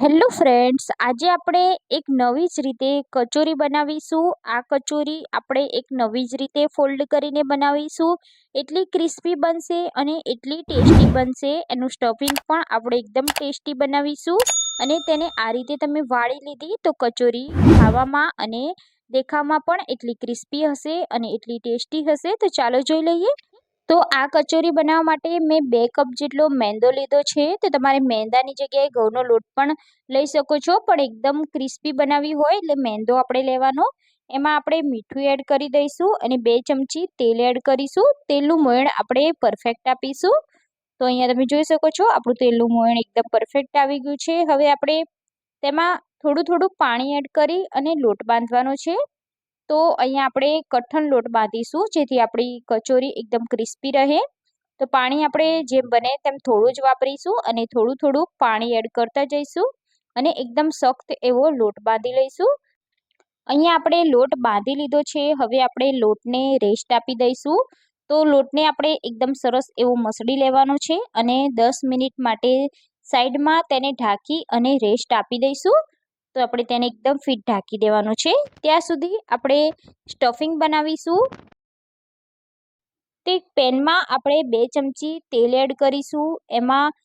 Hello friends આજે આપણે એક નવી જ રીતે કચોરી બનાવીશું. આ કચોરી આપણે એક નવી જ રીતે ફોલ્ડ કરીને બનાવીશું. એટલી ક્રિસ્પી બનશે અને એટલી ટેસ્ટી બનશે. એનું સ્ટફિંગ પણ આપણે એકદમ ટેસ્ટી બનાવીશું. અને તેને આ રીતે તમે વાળી લીધી તો કચોરી ખાવામાં અને દેખાવામાં પણ એટલી ક્રિસ્પી હશે અને એટલી ટેસ્ટી હશે. તો ચાલો જોઈ લઈએ. તો આ કચોરી બનાવવા માટે મેં બે કપ જેટલો મેંદો લીધો છે. તો તમારે મેંદાની જગ્યાએ ઘઉંનો લોટ પણ લઈ શકો છો. પણ એકદમ ક્રિસ્પી બનાવવી હોય એટલે મેંદો આપણે લેવાનો. એમાં આપણે મીઠું એડ કરી દઈશું અને બે ચમચી તેલ એડ કરીશું. તેલનું મોયણ આપણે પરફેક્ટ આપીશું. તો અહીંયા તમે જોઈ શકો છો, આપણું તેલનું મોયણ એકદમ પરફેક્ટ આવી ગયું છે. હવે આપણે તેમાં થોડું થોડું પાણી એડ કરી અને લોટ બાંધવાનો છે. તો અહીંયા આપણે કઠણ લોટ બાંધીશું, જેથી આપણી કચોરી એકદમ ક્રિસ્પી રહે. તો પાણી આપણે જેમ બને તેમ થોડું જ વાપરીશું અને થોડું થોડું પાણી એડ કરતા જઈશું અને એકદમ સખ્ત એવો લોટ બાંધી લઈશું. અહીંયા આપણે લોટ બાંધી લીધો છે, હવે આપણે લોટને રેસ્ટ આપી દઈશું. તો લોટને આપણે એકદમ સરસ એવો મસળી લેવાનો છે અને દસ મિનિટ માટે સાઈડમાં તેને ઢાંકી અને રેસ્ટ આપી દઈશું. તો આપણે તેને એકદમ ફિટ ઢાંકી દેવાનું છે. ત્યાં સુધી આપણે સ્ટફિંગ બનાવીશું. તે પેનમાં આપણે બે ચમચી તેલ એડ કરીશું. એમાં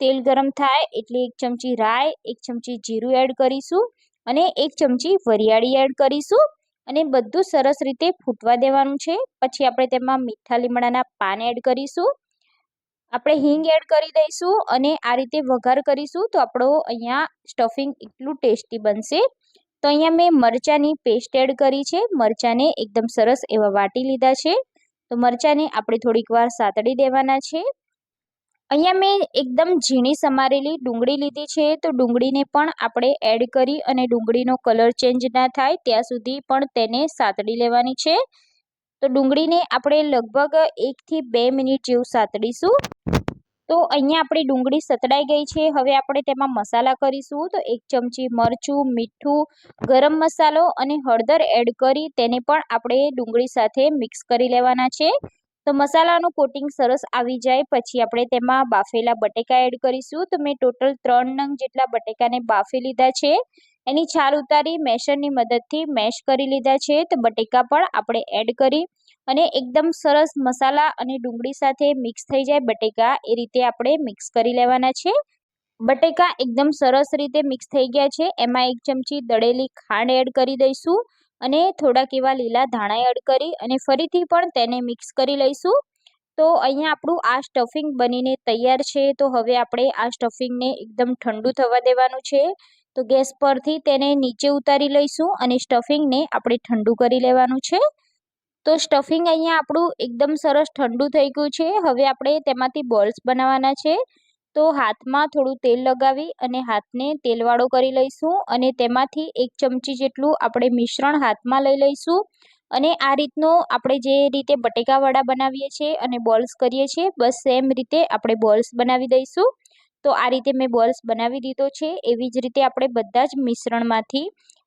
તેલ ગરમ થાય એટલે એક ચમચી રાઈ, એક ચમચી જીરું એડ કરીશું અને એક ચમચી વરિયાળી એડ કરીશું અને બધું સરસ રીતે ફૂટવા દેવાનું છે. પછી આપણે તેમાં મીઠા લીમડાના પાન એડ કરીશું. આપણે હિંગ એડ કરી દઈશું અને આ રીતે વઘાર કરીશું તો આપણો અહીંયા સ્ટફિંગ એટલું ટેસ્ટી બનશે. તો અહીંયા મેં મરચાંની પેસ્ટ એડ કરી છે. મરચાંને એકદમ સરસ એવા વાટી લીધા છે. તો મરચાંને આપણે થોડીક વાર સાતડી દેવાના છે. અહીંયા મેં એકદમ ઝીણી સમારેલી ડુંગળી લીધી છે. તો ડુંગળીને પણ આપણે એડ કરી અને ડુંગળીનો કલર ચેન્જ ના થાય ત્યાં સુધી પણ તેને સાતડી લેવાની છે. તો ડુંગળીને આપણે લગભગ એકથી બે મિનિટ જેવું સાતડીશું. તો અહીંયા આપણી ડુંગળી સતડાઈ ગઈ છે. હવે આપણે તેમાં મસાલા કરીશું. તો એક ચમચી મરચું, મીઠું, ગરમ મસાલો અને હળદર એડ કરી તેને પણ આપણે ડુંગળી સાથે મિક્સ કરી લેવાના છે. તો મસાલાનું કોટિંગ સરસ આવી જાય. પછી આપણે તેમાં બાફેલા બટેકા એડ કરીશું. તો મેં ટોટલ ત્રણ નંગ જેટલા બટેકાને બાફી લીધા છે. એની છાલ ઉતારી મેશરની મદદથી મેશ કરી લીધા છે. તો બટેકા પણ આપણે એડ કરી અને એકદમ સરસ મસાલા અને ડુંગળી સાથે મિક્સ થઈ જાય બટેકા, એ રીતે આપણે મિક્સ કરી લેવાના છે. બટેકા એકદમ સરસ રીતે મિક્સ થઈ ગયા છે. એમાં એક ચમચી દળેલી ખાંડ એડ કરી દઈશું અને થોડાક એવા લીલા ધાણા એડ કરી અને ફરીથી પણ તેને મિક્સ કરી લઈશું. તો અહીંયા આપણું આ સ્ટફિંગ બનીને તૈયાર છે. તો હવે આપણે આ સ્ટફિંગને એકદમ ઠંડુ થવા દેવાનું છે. તો ગેસ પરથી તેને નીચે ઉતારી લઈશું અને સ્ટફિંગને આપણે ઠંડુ કરી લેવાનું છે. તો સ્ટફિંગ અહીંયા આપણું એકદમ સરસ ઠંડુ થઈ ગયું છે. હવે આપણે તેમાંથી બોલ્સ બનાવવાના છે. તો હાથમાં થોડું તેલ લગાવી અને હાથને તેલવાળો કરી લઈશું અને તેમાંથી એક ચમચી જેટલું આપણે મિશ્રણ હાથમાં લઈ લઈશું. અને આ રીતનો આપણે જે રીતે બટેકાવાળા બનાવીએ છીએ અને બોલ્સ કરીએ છીએ, બસ સેમ રીતે આપણે બોલ્સ બનાવી દઈશું. તો આ રીતે મેં બોલ્સ બનાવી દીધો છે. એવી જ રીતે આપણે બધા જ મિશ્રણમાંથી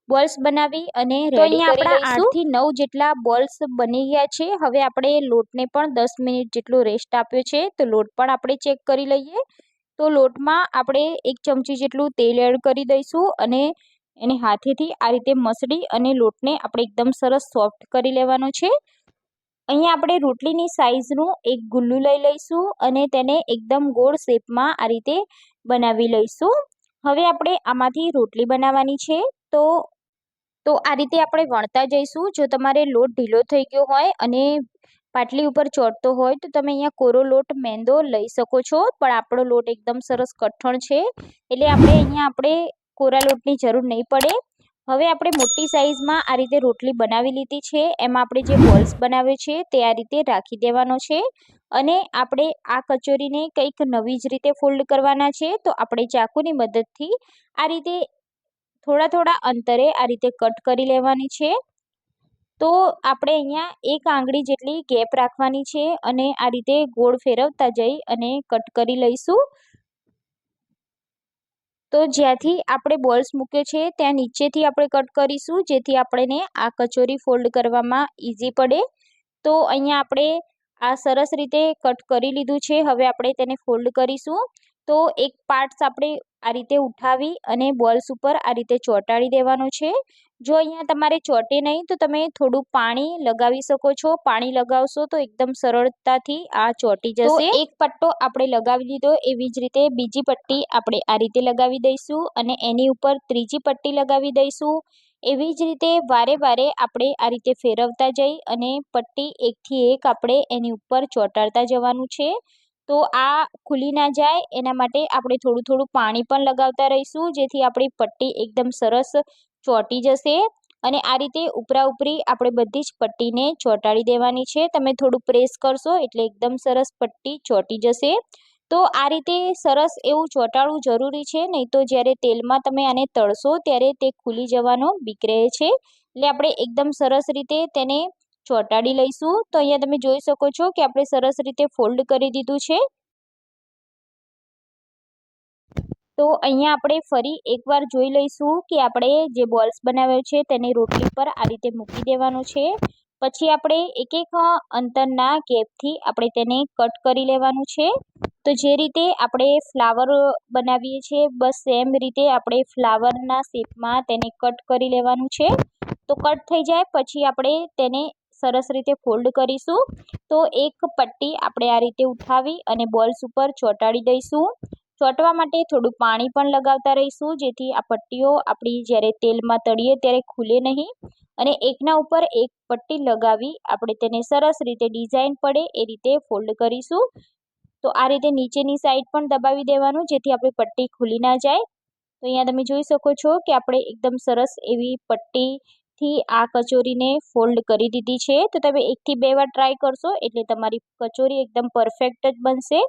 બોલ્સ બનાવી અને રેડી આપણા આઠથી નવ જેટલા બોલ્સ બની ગયા છે. હવે આપણે લોટને પણ દસ મિનિટ જેટલો રેસ્ટ આપ્યો છે. તો લોટ પણ આપણે ચેક કરી લઈએ. તો લોટમાં આપણે એક ચમચી જેટલું તેલ એડ કરી દઈશું અને એને હાથેથી આ રીતે મસળી અને લોટને આપણે એકદમ સરસ સોફ્ટ કરી લેવાનો છે. અહીંયા આપણે રોટલીની સાઈઝનું એક ગુલ્લું લઈ લઈશું અને તેને એકદમ ગોળ શેપમાં આ રીતે બનાવી લઈશું. હવે આપણે આમાંથી રોટલી બનાવવાની છે. તો તો આ રીતે આપણે વણતા જઈશું. જો તમારે લોટ ઢીલો થઈ ગયો હોય અને પાટલી ઉપર ચોટતો હોય તો તમે અહીંયા કોરો લોટ મેંદો લઈ શકો છો. પણ આપણો લોટ એકદમ સરસ કઠણ છે. એટલે આપણે અહીંયા આપણે કોરા લોટની જરૂર નહીં પડે. હવે આપણે મોટી સાઈઝમાં આ રીતે રોટલી બનાવી લીધી છે. એમાં આપણે જે બોલ્સ બનાવ્યો છે તે આ રીતે રાખી દેવાનો છે અને આપણે આ કચોરીને કંઈક નવી જ રીતે ફોલ્ડ કરવાના છે. તો આપણે ચાકુની મદદથી આ રીતે થોડા થોડા અંતરે આ રીતે કટ કરી લેવાની છે. તો આપણે અહીંયા એક આંગળી જેટલી ગેપ રાખવાની છે અને આ રીતે ગોળ ફેરવતા જઈ અને કટ કરી લઈશું. તો જ્યાંથી આપણે બોલ્સ મૂક્યો છે, ત્યાં નીચેથી આપણે કટ કરીશું, જેથી આપણને આ કચોરી ફોલ્ડ કરવામાં ઇઝી પડે. તો અહીંયા આપણે આ સરસ રીતે કટ કરી લીધું છે, હવે આપણે તેને ફોલ્ડ કરીશું. તો એક પાર્ટ્સ આપણે આ રીતે ઉઠાવી અને બોલ્સ ઉપર આ રીતે ચોંટાડી દેવાનો છે. જો અહીંયા તમારે ચોંટે નહીં તો તમે થોડું પાણી લગાવી શકો છો. પાણી લગાવશો તો એકદમ સરળતાથી આ ચોંટી જશે. એક પટ્ટો આપણે લગાવી દીધો. એવી જ રીતે બીજી પટ્ટી આપણે આ રીતે લગાવી દઈશું અને એની ઉપર ત્રીજી પટ્ટી લગાવી દઈશું. એવી જ રીતે વારે વારે આપણે આ રીતે ફેરવતા જઈ અને પટ્ટી એકથી એક આપણે એની ઉપર ચોંટાડતા જવાનું છે. તો આ ખુલી ના જાય. એના માટે આપણે થોડું થોડું પાણી પણ લગાવતા રહીશું, જેથી આપણી પટ્ટી એકદમ સરસ ચોંટી જશે. અને આ રીતે ઉપરા ઉપરી આપણે બધી જ પટ્ટીને ચોંટાડી દેવાની છે. તમે થોડું પ્રેસ કરશો એટલે એકદમ સરસ પટ્ટી ચોંટી જશે. તો આ રીતે સરસ એવું ચોંટાડવું જરૂરી છે, નહીં તો જ્યારે તેલમાં તમે આને તળશો ત્યારે તે ખુલી જવાનો બીક રહે છે. એટલે આપણે એકદમ સરસ રીતે તેને ચોંટાડી લઈશું, તો અહીંયા તમે જોઈ શકો છો કે આપણે સરસ રીતે ફોલ્ડ કરી દીધું છે. તો અહીંયા આપણે ફરી એકવાર જોઈ લઈશું કે આપણે જે બોલ્સ બનાવ્યો છે તેને રોટલી પર આ રીતે મૂકી દેવાનું છે. પછી આપણે એક એક અંતરના ગેપથી આપણે તેને કટ કરી લેવાનું છે. તો જે રીતે આપણે ફ્લાવર બનાવીએ છીએ, બસ સેમ રીતે આપણે ફ્લાવરના શેપમાં તેને કટ કરી લેવાનું છે. તો કટ થઈ જાય, પછી આપણે તેને સરસ રીતે ફોલ્ડ કરીશું. તો એક પટ્ટી આપણે આ રીતે ઉઠાવી અને બોલ્સ ઉપર ચોંટાડી દઈશું. ચોંટવા માટે થોડું પાણી પણ લગાવતા રહીશું, જેથી આ પટ્ટીઓ આપણી જ્યારે તેલમાં તળીએ ત્યારે ખુલે નહીં. અને એકના ઉપર એક પટ્ટી લગાવી આપણે તેને સરસ રીતે ડિઝાઇન પડે એ રીતે ફોલ્ડ કરીશું. તો આ રીતે નીચેની સાઈડ પણ દબાવી દેવાનું, જેથી આપણી પટ્ટી ખુલી ના જાય. તો અહીંયા તમે જોઈ શકો છો કે આપણે એકદમ સરસ એવી પટ્ટીથી આ કચોરીને ફોલ્ડ કરી દીધી છે. તો તમે એકથી બે વાર ટ્રાય કરશો એટલે તમારી કચોરી એકદમ પરફેક્ટ જ બનશે.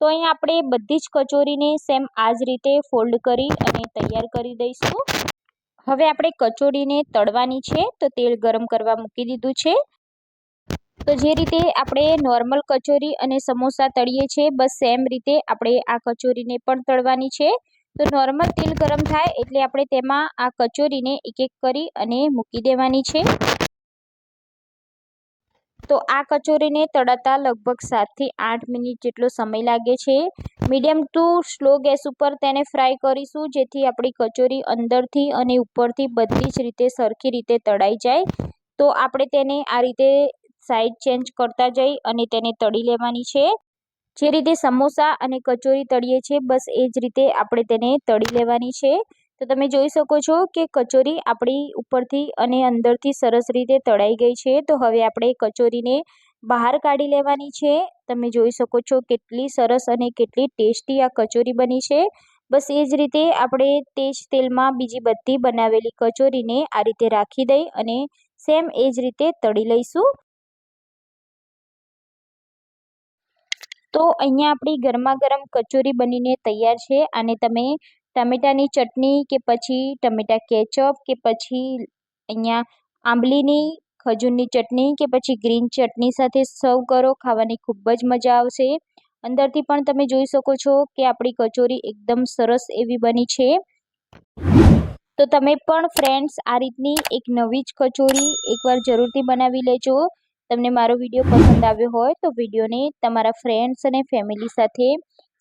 તો અહીં આપણે બધી જ કચોરીને સેમ આ જ રીતે ફોલ્ડ કરી અને તૈયાર કરી દઈશું. હવે આપણે કચોરીને તળવાની છે. તો તેલ ગરમ કરવા મૂકી દીધું છે. તો જે રીતે આપણે નોર્મલ કચોરી અને સમોસા તળીએ છીએ, બસ સેમ રીતે આપણે આ કચોરીને પણ તળવાની છે. તો નોર્મલ તેલ ગરમ થાય એટલે આપણે તેમાં આ કચોરીને એક એક કરી અને મૂકી દેવાની છે. તો આ કચોરીને તળાતા લગભગ સાતથી આઠ મિનિટ જેટલો સમય લાગે છે. મીડિયમ ટુ સ્લો ગેસ ઉપર તેને ફ્રાય કરીશું, જેથી આપણી કચોરી અંદરથી અને ઉપરથી બધી જ રીતે સરખી રીતે તળાઈ જાય. તો આપણે તેને આ રીતે સાઈડ ચેન્જ કરતા જઈ અને તેને તળી લેવાની છે. જે રીતે સમોસા અને કચોરી તળીએ છીએ, બસ એ જ રીતે આપણે તેને તળી લેવાની છે. તો તમે જોઈ શકો છો કે કચોરી આપણી ઉપરથી અને અંદરથી સરસ રીતે તળાઈ ગઈ છે. તો હવે આપણે કચોરીને બહાર કાઢી લેવાની છે. તમે જોઈ શકો છો કેટલી સરસ અને કેટલી ટેસ્ટી આ કચોરી બની છે. બસ એ જ રીતે આપણે તે જ તેલમાં બીજી બધી બનાવેલી કચોરીને આ રીતે રાખી દઈ અને સેમ એ જ રીતે તળી લઈશું. તો અહીંયા આપણી ગરમા ગરમ કચોરી બનીને તૈયાર છે અને તમે ટમેટાની ચટણી કે પછી ટમેટા કેચઅપ કે પછી અહીંયા આંબલીની, ખજૂરની ચટણી કે પછી ગ્રીન ચટણી સાથે સર્વ કરો, ખાવાની ખૂબ જ મજા આવશે. અંદરથી પણ તમે જોઈ શકો છો કે આપણી કચોરી એકદમ સરસ એવી બની છે. તો તમે પણ ફ્રેન્ડ્સ આ રીતની એક નવી જ કચોરી એકવાર જરૂરથી બનાવી લેજો. તમને મારો વીડિયો પસંદ આવ્યો હોય તો વિડીયોને તમારા ફ્રેન્ડ્સ અને ફેમિલી સાથે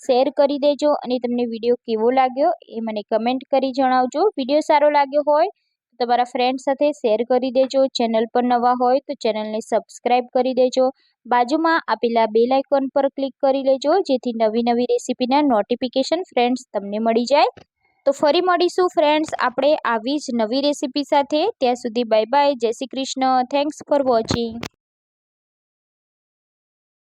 શેર કરી દેજો અને તમને વીડિયો કેવો લાગ્યો એ મને કમેન્ટ કરી જણાવજો. વીડિયો સારો લાગ્યો હોય તમારા ફ્રેન્ડ સાથે શેર કરી દેજો. ચેનલ પર નવા હોય તો ચેનલને સબસ્ક્રાઈબ કરી દેજો. બાજુમાં આપેલા બેલ આઇકોન પર ક્લિક કરી લેજો, જેથી નવી નવી રેસીપીના નોટિફિકેશન ફ્રેન્ડ્સ તમને મળી જાય. તો ફરી મળીશું ફ્રેન્ડ્સ આપણે આવી જ નવી રેસીપી સાથે. ત્યાં સુધી બાય બાય જય Shri Krishna. Thanks for watching